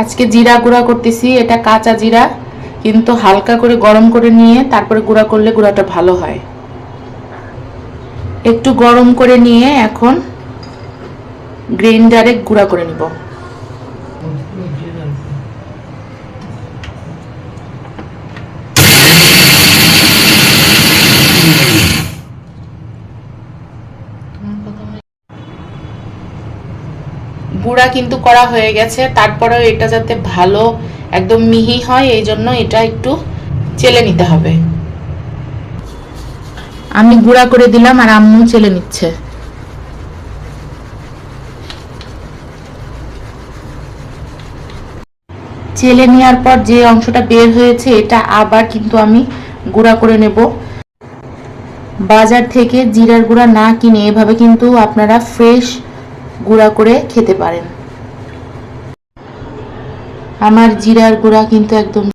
আজকে জিরা গুঁড়া করতেছি, এটা কাঁচা জিরা, কিন্তু হালকা করে গরম করে নিয়ে তারপরে গুঁড়া করলে গুঁড়াটা ভালো হয়। একটু গরম করে নিয়ে এখন গ্রাইন্ডারে গুঁড়া করে নিব। গুঁড়া কিন্তু করা হয়ে গেছে। তারপরেও এটা যাতে ভালো একদম মিহি হয়, এই জন্য এটা একটু চেলে নিতে হবে। আমি গুঁড়া করে দিলাম আর আম্মু চেলে নিচ্ছে। চেলে নেওয়ার পর যে অংশটা বের হয়েছে, এটা আবার কিন্তু আমি গুঁড়া করে নেব। বাজার থেকে জিরার গুঁড়া না কিনে এভাবে কিন্তু আপনারা ফ্রেশ গুঁড়া করে খেতে পারেন। আমার জিরার গুঁড়া কিন্তু একদম